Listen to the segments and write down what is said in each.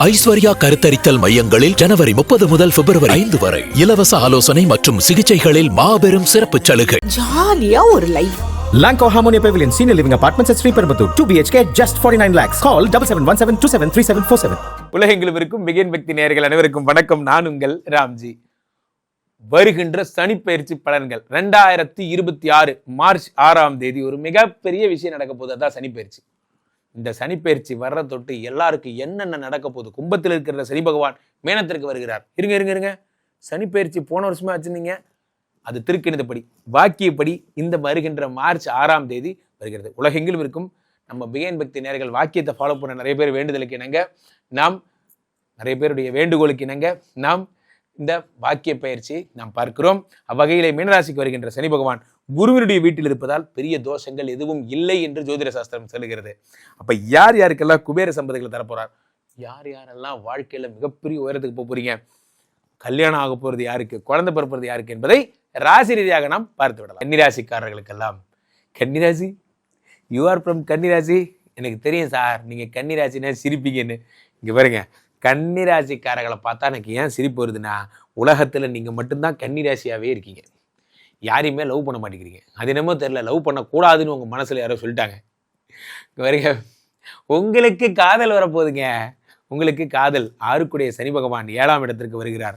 ஐஸ்வர்யா கருத்தரித்தல் மையங்களில் ஜனவரி முப்பது முதல் பிப்ரவரி ஐந்து வரை. இலவச ஆலோசனை மற்றும் சிகிச்சைகளில் மாபெரும் சிறப்பு சலுகை. ஜாலியா ஒரு life Lanco Harmonia Pavilion Senior Living Apartments at Sri Perambatoor 2 BHK just 49 lakhs. Call 7717273747. உலகெங்கிலும் இருக்கும் பிகின் பக்தி நேயர்கள் அனைவருக்கும் வணக்கம். நான் உங்கள் ராம்ஜி. வருகின்ற சனிப்பெயர்ச்சி பலன்கள் ரெண்டாயிரத்தி இருபத்தி ஆறு மார்ச் ஆறாம் தேதி ஒரு மிகப்பெரிய விஷயம் நடக்க போகுது. அதான் சனிப்பெயர்ச்சி. இந்த சனிப்பெயர்ச்சி வர்ற தொட்டு எல்லாருக்கும் என்னென்ன நடக்க போகுது? கும்பத்தில் இருக்கிற சனி பகவான் மேனத்திற்கு வருகிறார். இருங்க இருங்க இருங்க. சனிப்பெயர்ச்சி போன வருஷமே ஆச்சுன்னீங்க அது திருக்கணிதப்படி வாக்கியப்படி இந்த வருகின்ற மார்ச் ஆறாம் தேதி வருகிறது. உலகெங்கிலும் இருக்கும். நம்ம பிகேன் பக்தி நேர்கள் வாக்கியத்தை ஃபாலோ பண்ண நிறைய பேர் வேண்டுதலுக்கு இணங்க. நாம் நிறைய பேருடைய வேண்டுகோளுக்கு இணங்க. நாம் இந்த வாக்கிய பயிற்சி நாம் பார்க்கிறோம். அவ்வகையிலே மீனராசிக்கு வருகின்ற சனி பகவான் குருவினுடைய வீட்டில் இருப்பதால் பெரிய தோஷங்கள் எதுவும் இல்லை என்று ஜோதிட சாஸ்திரம் சொல்லுகிறது. அப்ப யார் யாருக்கெல்லாம் குபேர சம்பதிகளை தரப்போறார்? யார் யாரெல்லாம் வாழ்க்கையில மிகப்பெரிய உயரத்துக்கு போக போறீங்க? கல்யாணம் ஆக போறது யாருக்கு? குழந்தை பிறப்பது யாருக்கு? என்பதை ராசி ரீதியாக நாம் பார்த்து விடலாம். கன்னிராசிக்காரர்களுக்கெல்லாம். கன்னிராசி? யூ ஆர் ஃப்ரம் கன்னிராசி? எனக்கு தெரியும் சார். நீங்கள் கன்னிராசினா சிரிப்பீங்கன்னு. இங்கே பாருங்க. கன்னிராசிக்காரர்களை பார்த்தா எனக்கு ஏன் சிரிப்பு வருதுன்னா உலகத்தில் நீங்கள் மட்டும்தான் கன்னிராசியாகவே இருக்கீங்க. யாரையுமே லவ் பண்ண மாட்டேங்கிறீங்க. அது என்னமோ தெரில லவ் பண்ணக்கூடாதுன்னு உங்கள் மனசில் யாரோ சொல்லிட்டாங்க. இங்க உங்களுக்கு காதல் வரப்போகுதுங்க. உங்களுக்கு காதல். ஆறுக்குடைய சனி பகவான் ஏழாம் இடத்திற்கு வருகிறார்.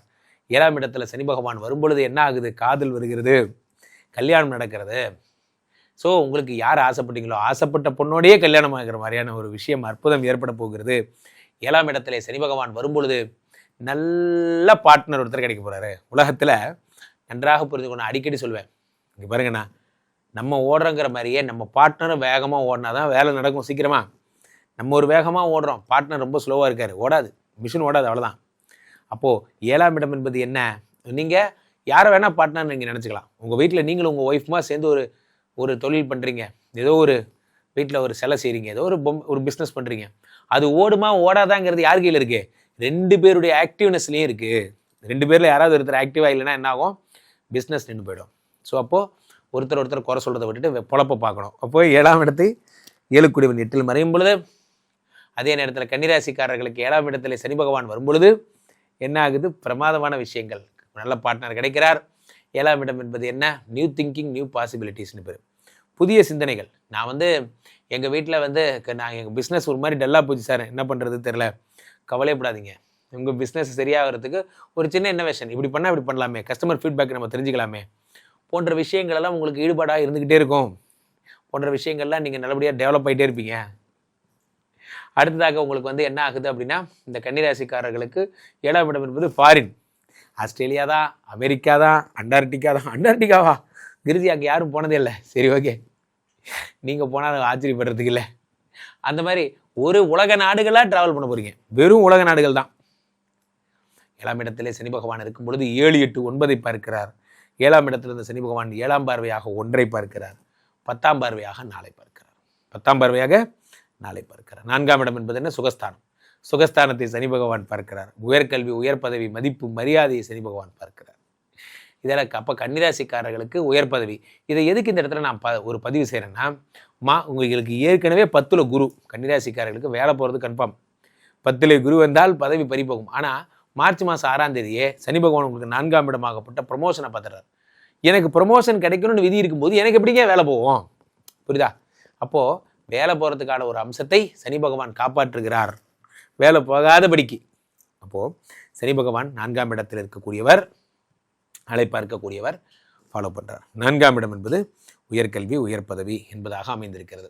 ஏழாம் இடத்துல சனி பகவான் வரும்பொழுது என்ன ஆகுது? காதல் வருகிறது. கல்யாணம் நடக்கிறது. ஸோ உங்களுக்கு யார் ஆசைப்பட்டீங்களோ ஆசைப்பட்ட பொண்ணோடையே கல்யாணம் ஆகிற மாதிரியான ஒரு விஷயம் அற்புதம் ஏற்பட போகிறது. ஏழாம் இடத்துல சனி பகவான் வரும்பொழுது நல்ல பார்ட்னர் ஒருத்தர் கிடைக்க போகிறாரு உலகத்தில் நன்றாக புரிந்து கொண்டு அடிக்கடி சொல்வேன். இங்கே பாருங்கண்ணா நம்ம ஓடுறோங்கிற மாதிரியே நம்ம பார்ட்னரும் வேகமாக ஓடினா தான் வேலை நடக்கும் சீக்கிரமாக நம்ம ஒரு வேகமாக ஓடுறோம் பார்ட்னர் ரொம்ப ஸ்லோவாக இருக்கார் ஓடாது மிஷின் ஓடாது அவ்வளோதான் அப்போது ஏழாம் இடம் என்பது என்ன? நீங்கள் யாரை வேணால் பார்ட்னர் நீங்கள் நினச்சிக்கலாம். உங்கள் வீட்டில் நீங்களும் உங்கள் ஒய்ஃபுமா சேர்ந்து ஒரு ஒரு தொழில் பண்ணுறீங்க ஏதோ ஒரு வீட்டில் ஒரு சிலை செய்கிறீங்க ஏதோ ஒரு பொம் ஒரு பிஸ்னஸ் பண்ணுறீங்க அது ஓடுமா ஓடாதாங்கிறது யார் கையில் இருக்குது ரெண்டு பேருடைய ஆக்டிவ்னஸ்லேயும் இருக்குது ரெண்டு பேரில் யாராவது ஒருத்தர் ஆக்டிவாக இல்லைன்னா என்ன ஆகும்? பிஸ்னஸ் நின்று போயிடும். ஸோ அப்போது ஒருத்தர் ஒருத்தர் குறை சொல்கிறத விட்டுட்டு வெ- பொழப்ப பார்க்கணும். அப்போ ஏழாம் இடத்தை ஏழுக்குடிவன் எட்டில் மறையும் பொழுது அதே நேரத்தில் கன்னிராசிக்காரர்களுக்கு ஏழாம் இடத்துல சனி பகவான் வரும்பொழுது என்ன ஆகுது? பிரமாதமான விஷயங்கள். நல்ல பார்ட்னர் கிடைக்கிறார். ஏழாம் இடம் என்பது என்ன? நியூ திங்கிங் நியூ பாசிபிலிட்டிஸ்னு பேர். புதிய சிந்தனைகள். நான் வந்து எங்கள் வீட்டில் வந்து க- நான் எங்கள் பிஸ்னஸ் ஒரு மாதிரி டல்லாக போச்சு சார். என்ன பண்ணுறது தெரில கவலைப்படாதீங்க உங்கள் பிஸ்னஸ் சரியாகிறதுக்கு ஒரு சின்ன இன்னோவேஷன் இப்படி பண்ணால் இப்படி பண்ணலாமே. கஸ்டமர் ஃபீட்பேக் நம்ம தெரிஞ்சுக்கலாமே. போன்ற விஷயங்களெல்லாம் உங்களுக்கு ஈடுபாடாக இருந்துக்கிட்டே இருக்கும். போன்ற விஷயங்கள்லாம் நீங்கள் நல்லபடியாக டெவலப் ஆகிட்டே இருப்பீங்க. அடுத்ததாக உங்களுக்கு வந்து என்ன ஆகுது அப்படின்னா இந்த கன்னிராசிக்காரர்களுக்கு ஏழாம் இடம் என்பது ஃபாரின் ஆஸ்திரேலியா தான் அமெரிக்கா தான் அண்டார்டிகா தான். அண்டார்டிகாவா? கிருதி அங்கே யாரும் போனதே இல்லை. சரி ஓகே. நீங்கள் போனால் ஆச்சரியப்படுறதுக்கு இல்லை. அந்த மாதிரி ஒரு உலக நாடுகளாக ட்ராவல் பண்ண போகிறீங்க வெறும் உலக நாடுகள் தான். ஏழாம் இடத்திலே சனி பகவான் இருக்கும் பொழுது ஏழு எட்டு ஒன்பதை பார்க்கிறார். ஏழாம் இடத்துல இருந்த சனி பகவான் ஏழாம் பார்வையாக ஒன்றை பார்க்கிறார். பத்தாம் பார்வையாக நாளை பார்க்கிறார். பத்தாம் பார்வையாக நாளை பார்க்கிறார். நான்காம் இடம் என்பது என்ன? சுகஸ்தானம். சுகஸ்தானத்தை சனி பகவான் பார்க்கிறார். உயர்கல்வி உயர் பதவி மதிப்பு மரியாதையை சனி பகவான் பார்க்கிறார். இதெல்லாம் அப்போ கன்னிராசிக்காரர்களுக்கு உயர் பதவி இதை எதுக்கு இந்த இடத்துல நான் ப ஒரு பதிவு செய்கிறேன்னா மா உங்களுக்கு ஏற்கனவே பத்தில் குரு கன்னிராசிக்காரர்களுக்கு வேலை போகிறது கன்ஃபார்ம் பத்தில் குரு வந்தால் பதவி பறிப்போகும் ஆனால் மார்ச் மாதம் ஆறாம் தேதியே சனி பகவான் உங்களுக்கு நான்காம் இடமாகப்பட்ட ப்ரொமோஷனை பார்த்துறாரு எனக்கு ப்ரொமோஷன் கிடைக்கணும்னு விதி இருக்கும்போது எனக்கு எப்படிங்க வேலை போவோம் புரியுதா? அப்போது வேலை போகிறதுக்கான ஒரு அம்சத்தை சனி பகவான் காப்பாற்றுகிறார். வேலை போகாதபடிக்கு. அப்போது சனி பகவான் நான்காம் இடத்தில் இருக்கக்கூடியவர் நாளை பார்க்கக்கூடியவர் ஃபாலோ பண்ணுறார் நான்காம் இடம் என்பது உயர்கல்வி உயர் பதவி என்பதாக அமைந்திருக்கிறது.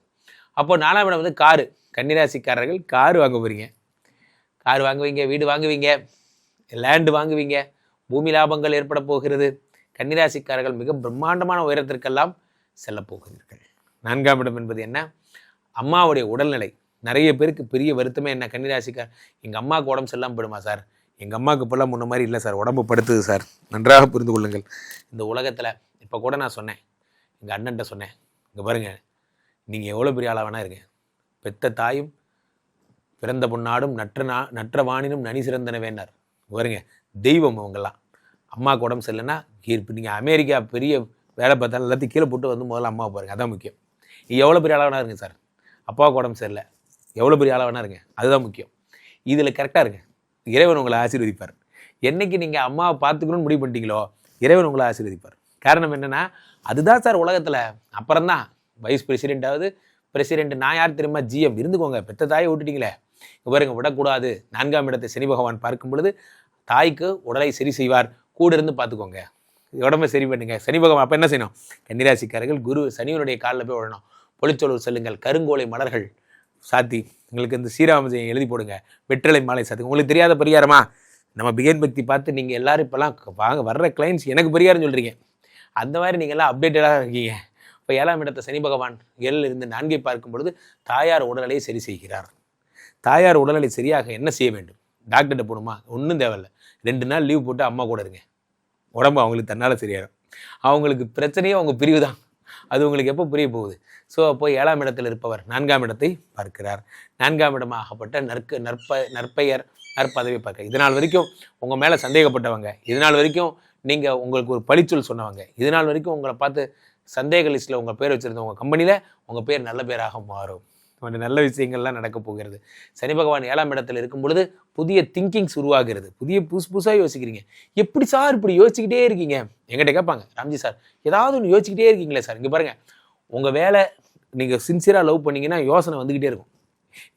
அப்போது நாலாம் இடம் வந்து காரு. கன்னிராசிக்காரர்கள் கார் வாங்க போகிறீங்க கார் வாங்குவீங்க வீடு வாங்குவீங்க. லேண்டு வாங்குவீங்க. பூமி லாபங்கள் ஏற்பட போகிறது. கன்னிராசிக்காரர்கள் மிக பிரம்மாண்டமான உயரத்திற்கெல்லாம் செல்ல போகிறீர்கள் நான்காம் இடம் என்பது என்ன? அம்மாவுடைய உடல்நிலை. நிறைய பேருக்கு பெரிய வருத்தமே என்ன? கன்னிராசிக்கார் எங்கள் அம்மாவுக்கு உடம்பு செல்லாமல் போயிடுமா சார்? எங்கள் அம்மாவுக்கு இப்போல்லாம் முன்ன மாதிரி இல்லை சார். உடம்பு படுத்துது சார். நன்றாக புரிந்து கொள்ளுங்கள். இந்த உலகத்தில் இப்போ கூட நான் சொன்னேன். எங்கள் அண்ணன்ட்ட சொன்னேன். இங்கே பாருங்கள் நீங்கள் எவ்வளோ பெரிய ஆளாக வேணா இருங்க. பெத்த தாயும் பிறந்த பொன்னாடும் நற்ற நா நற்ற வாணினும் நனி சிறந்தன வேண்டார் பாருங்க தெய்வம் அவங்கெல்லாம். அம்மாவுக்கு உடம்பு சரியில்லைன்னா இப்போ நீங்கள் அமெரிக்கா பெரிய வேலை பார்த்தாலும் எல்லாத்தையும் கீழே போட்டு வந்து முதல்ல அம்மாவை பாருங்க அதான் முக்கியம். எவ்வளோ பெரிய ஆளாக இருங்க சார். அப்பாவுக்கு உடம்பு சரியில்லை. எவ்வளோ பெரிய ஆளாக இருங்க அதுதான் முக்கியம். இதில் கரெக்டாக இருங்க. இறைவன் உங்களை ஆசீர்வதிப்பார். என்னைக்கு நீங்கள் அம்மாவை பார்த்துக்கணும்னு முடிவு பண்ணிட்டீங்களோ இறைவன் உங்களை ஆசீர்வதிப்பார். காரணம் என்னென்னா அதுதான் சார் உலகத்தில். அப்புறம்தான் வைஸ் பிரசிடென்ட்டாவது பிரசிடெண்ட் நான் யார் தெரியுமா? ஜிஎம் இருந்துக்கோங்க. பெத்த தாயை விட்டுட்டீங்களே. இங்க பாருங்க விடக்கூடாது. நான்காம் இடத்தை சனி பகவான் பார்க்கும் பொழுது தாய்க்கு உடலை சரி செய்வார். கூட இருந்து பார்த்துக்கோங்க. உடம்ப சரி பண்ணுங்க. சனி பகவான் அப்போ என்ன செய்யணும்? கன்னிராசிக்காரர்கள் குரு சனிவனுடைய காலில் போய் விடணும் பொளிச்சொலூர் செல்லுங்கள். கருங்கோலை மலர்கள் சாத்தி உங்களுக்கு இந்த ஸ்ரீராமஜெயம் எழுதி போடுங்க. வெற்றிலை மாலை சாத்தி. உங்களுக்கு தெரியாத பரிகாரமா? நம்ம பிகேன் பக்தி பார்த்து நீங்கள் எல்லாரும் இப்போலாம் வாங்க வர்ற கிளைண்ட்ஸ் எனக்கு பரிகாரம் சொல்கிறீங்க அந்த மாதிரி நீங்கள் எல்லாம் அப்டேட்டடாக இருக்கீங்க. இப்போ ஏழாம் இடத்த சனி பகவான் ஏழில் இருந்து நான்கை பார்க்கும் பொழுது தாயார் உடல்நிலையை சரி செய்கிறார். தாயார் உடல்நிலை சரியாக என்ன செய்ய வேண்டும்? டாக்டர்கிட்ட போகணுமா? ஒன்றும் தேவையில்ல. ரெண்டு நாள் லீவ் போட்டு அம்மா கூட இருங்க. உடம்பு அவங்களுக்கு தன்னால் சரியாயிடும் அவங்களுக்கு பிரச்சனையே அவங்க பிரிவு தான். அது உங்களுக்கு எப்போ புரிய போகுது? ஸோ அப்போ ஏழாம் இடத்தில் இருப்பவர் நான்காம் இடத்தை பார்க்கிறார். நான்காம் இடமாகப்பட்ட நற்க நற்ப நற்பெயர் நற்பதவி பார்க்க. இதனால் வரைக்கும் உங்கள் மேலே சந்தேகப்பட்டவங்க இதனால் வரைக்கும் நீங்கள் உங்களுக்கு ஒரு பழிச்சொல் சொன்னவங்க இதனால் வரைக்கும் உங்களை பார்த்து சந்தேக லிஸ்ட்டில் உங்கள் பேர் வச்சுருந்த உங்கள் கம்பெனியில் உங்கள் பேர் நல்ல பேராக மாறும். கொஞ்சம் நல்ல விஷயங்கள்லாம் நடக்க போகிறது. சனி பகவான் ஏழாம் இடத்துல இருக்கும் பொழுது புதிய திங்கிங்ஸ் உருவாகிறது. புதிய புதுசு புதுசாக யோசிக்கிறீங்க. எப்படி சார் இப்படி யோசிச்சுக்கிட்டே இருக்கீங்க? எங்கிட்ட கேட்பாங்க ராம்ஜி சார் ஏதாவது ஒன்று யோசிச்சுக்கிட்டே இருக்கீங்களே சார்? இங்கே பாருங்கள் உங்கள் வேலை நீங்கள் சின்சியராக லவ் பண்ணிங்கன்னா யோசனை வந்துக்கிட்டே இருக்கும்.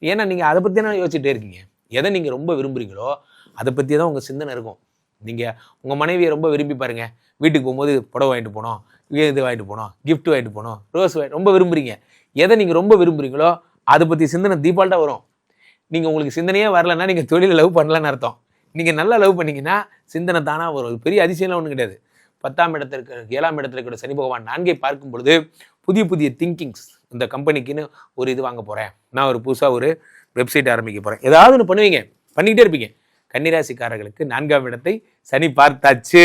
ஏன்னா நீங்கள் அதை பற்றி தானே யோசிச்சுட்டே இருக்கீங்க. எதை நீங்கள் ரொம்ப விரும்புகிறீங்களோ அதை பற்றி தான் உங்கள் சிந்தனை இருக்கும். நீங்கள் உங்கள் மனைவியை ரொம்ப விரும்பி பாருங்கள் வீட்டுக்கு போகும்போது புடவை வாங்கிட்டு போனோம் இது வாங்கிட்டு போனோம் கிஃப்ட் வாங்கிட்டு போனோம் ரோஸ் வாங்கி ரொம்ப விரும்புகிறீங்க எதை நீங்கள் ரொம்ப விரும்புகிறீங்களோ அதை பற்றி சிந்தனை தீபால்ட்டாக வரும். நீங்கள் உங்களுக்கு சிந்தனையே வரலன்னா நீங்கள் தொழிலை லவ் பண்ணலன்னு அர்த்தம். நீங்கள் நல்லா லவ் பண்ணீங்கன்னா சிந்தனை தானாக வரும். பெரிய அதிசயம்லாம் ஒன்றும் கிடையாது. பத்தாம் இடத்துல இருக்கிற ஏழாம் இடத்துல இருக்கிற சனி பகவான் நான்கை பார்க்கும் பொழுது புதிய புதிய திங்கிங்ஸ் இந்த கம்பெனிக்குன்னு ஒரு இது வாங்க போகிறேன் நான் ஒரு புதுசாக ஒரு வெப்சைட் ஆரம்பிக்க போகிறேன் ஏதாவது ஒன்று பண்ணுவீங்க. பண்ணிக்கிட்டே இருப்பீங்க. கன்னிராசிக்காரர்களுக்கு நான்காம் இடத்தை சனி பார்த்தாச்சு.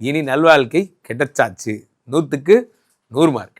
இனி நல்வாழ்க்கை கிடைச்சாச்சு. நூற்றுக்கு நூறு மார்க்